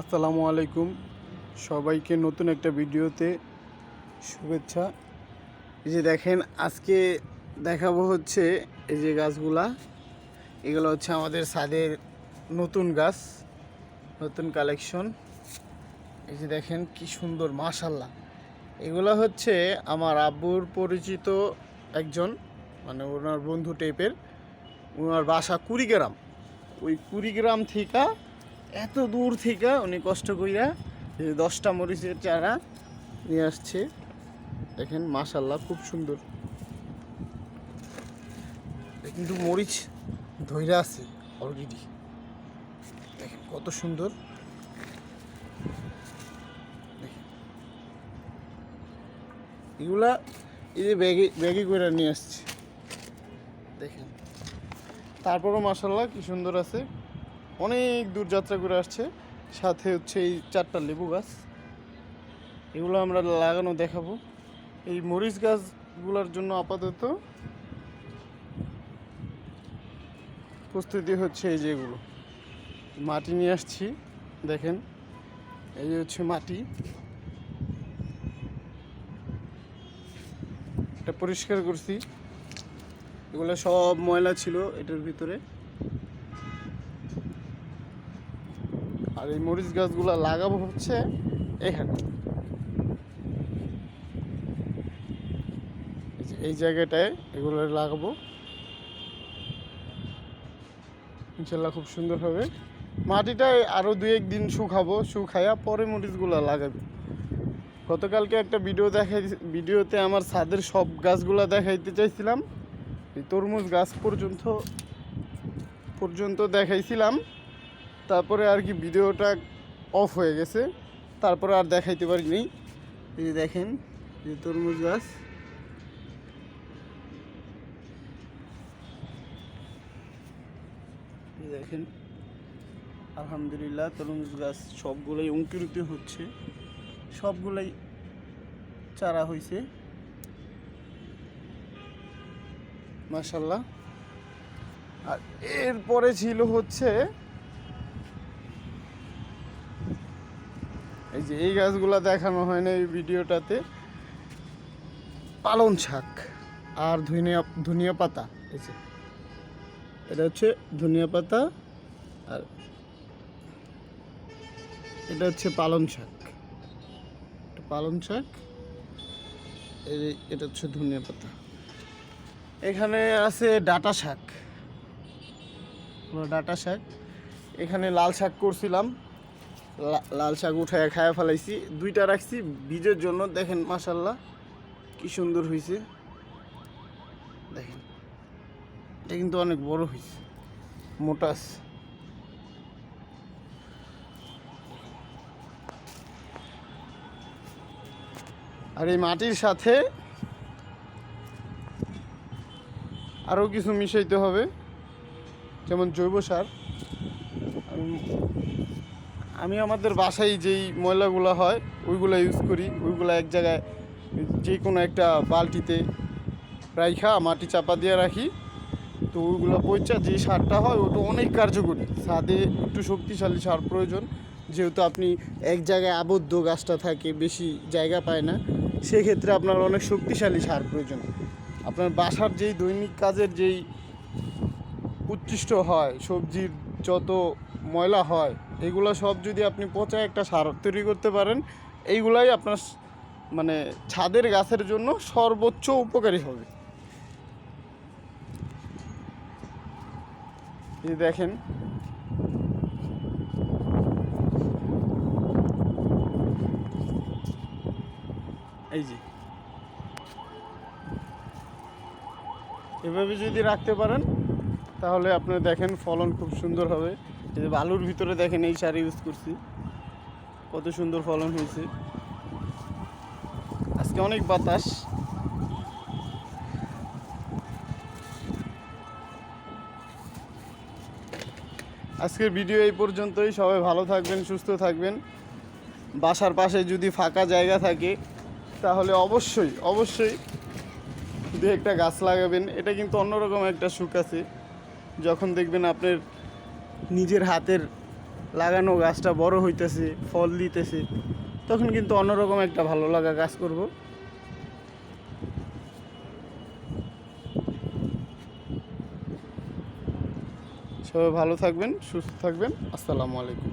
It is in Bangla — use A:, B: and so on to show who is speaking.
A: আসসালামু আলাইকুম। সবাইকে নতুন একটা ভিডিওতে শুভেচ্ছা। এই যে দেখেন, আজকে দেখাবো হচ্ছে এই যে গাছগুলা। এগুলো হচ্ছে আমাদের ছাদের নতুন গাছ, নতুন কালেকশন। এই যে দেখেন, কি সুন্দর মাশাল্লাহ এগুলো হচ্ছে আমার আব্বুর পরিচিত একজন মানে ওনার বন্ধু টাইপের ওনার বাসা কুড়িগ্রাম। ওই কুড়িগ্রাম থেকে এত দূর থেকে উনি কষ্ট কইরা দশটা মরিচের চারা নিয়ে আসছে। দেখেন মাশাল্লাহ খুব সুন্দর। কিন্তু মরিচ ধৈরা আছে অলরেডি দেখেন, কত সুন্দর। এগুলা এই যে ব্যাগে ব্যাগে করে নিয়ে আসছে। দেখেন। তারপরও মাসাল্লাহ কি সুন্দর আছে। অনেক দূর যাত্রা করে আসছে। সাথে হচ্ছে এই চারটা লেবু গাছ। এগুলো আমরা লাগানো দেখাবো। এই মরিচ গাছগুলোর জন্য আপাতত প্রস্তুতি হচ্ছে এই যেগুলো মাটি নিয়ে আসছি, দেখেন। এই যে হচ্ছে মাটি। এটা পরিষ্কার করছি। এগুলো সব ময়লা ছিল এটার ভিতরে। আর এই মরিচ গাছগুলো লাগাবো হচ্ছে এখানে। এই জায়গাটায় এগুলো লাগাবো। ইনশাল্লাহ খুব সুন্দর হবে। মাটিটায় আরও দু একদিন শুকাবো, শুকাইয়া পরে মরিচগুলো লাগাবো। গতকালকে একটা ভিডিও দেখাই, ভিডিওতে আমার ছাদের সব গাছগুলো দেখাইতে চাইছিলাম। এই তরমুজ গাছ পর্যন্ত পর্যন্ত দেখাইছিলাম। তারপরে আর কি ভিডিওটা অফ হয়ে গেছে। তারপরে আর দেখাইতে পারিনি এই যে দেখেন যে তরমুজ গাছ। দেখেন, আলহামদুলিল্লাহ তরমুজ গাছ সবগুলোই অঙ্কুরিত হচ্ছে। সবগুলোই চারা হয়েছে মাশাল্লাহ আর এরপরে ছিল হচ্ছে এই যে, এই গাছগুলো দেখানো হয় না এই ভিডিওটাতে। পালন শাক আর ধনিয়া ধনিয়া পাতা, এই এটা হচ্ছে ধনিয়া পাতা আর এটা হচ্ছে পালন শাক। পালন শাক, এই এটা হচ্ছে ধনিয়া পাতা। এখানে আছে ডাটা শাক। ডাটা শাক। এখানে লাল শাক করছিলাম। লাল শাক উঠায় খায়া ফেলাইছি। দুইটা রাখছি বীজের জন্য। দেখেন মাসাল্লাহ কি সুন্দর হয়েছে দেখেন, এটা কিন্তু অনেক বড় হয়েছে মোটাস আর এই মাটির সাথে আরও কিছু মিশাইতে হবে, যেমন জৈব সার। আমি- আমি আমাদের বাসায় যেই ময়লাগুলো হয়, ওইগুলো ইউজ করি। ওইগুলো এক জায়গায় যে কোনো একটা বালতিতে রাইখা, মাটি চাপা দিয়ে রাখি। তো ওইগুলো পয়চা যে সারটা হয়, ওটা অনেক কার্যকরী। ছাদে একটু শক্তিশালী সার প্রয়োজন। যেহেতু আপনি এক জায়গায় আবদ্ধ গাছটা থাকে, বেশি জায়গা পায় না, সেক্ষেত্রে আপনার অনেক শক্তিশালী সার প্রয়োজন। আপনার বাসার যেই দৈনিক কাজের যেই উচ্ছিষ্ট হয়, সবজির যত ময়লা হয়, এগুলো সব যদি আপনি পচা একটা সার তৈরি করতে পারেন, এইগুলাই আপনার মানে ছাদের গাছের জন্য সর্বোচ্চ উপকারী হবে। এই দেখেন। এই যে। এভাবে যদি রাখতে পারেন তাহলে আপনি দেখেন ফলন খুব সুন্দর হবে। এই যে বালুর ভিতরে দেখেন এই সার ইউজ করছি। কত সুন্দর ফলন হয়েছে। আজকে অনেক বাতাস। আজকের ভিডিও এই পর্যন্তই। সবাই ভালো থাকবেন, সুস্থ থাকবেন। বাসার পাশে যদি ফাঁকা জায়গা থাকে, তাহলে অবশ্যই অবশ্যই দু একটা গাছ লাগাবেন। এটা কিন্তু অন্যরকম একটা সুখ আছে। যখন দেখবেন আপনার নিজের হাতের লাগানো গাছটা বড় হইতেছে, ফল দিতেছে, তখন কিন্তু অন্যরকম একটা ভালো লাগা কাজ করব। সবাই ভালো থাকবেন, সুস্থ থাকবেন। আসসালামু আলাইকুম।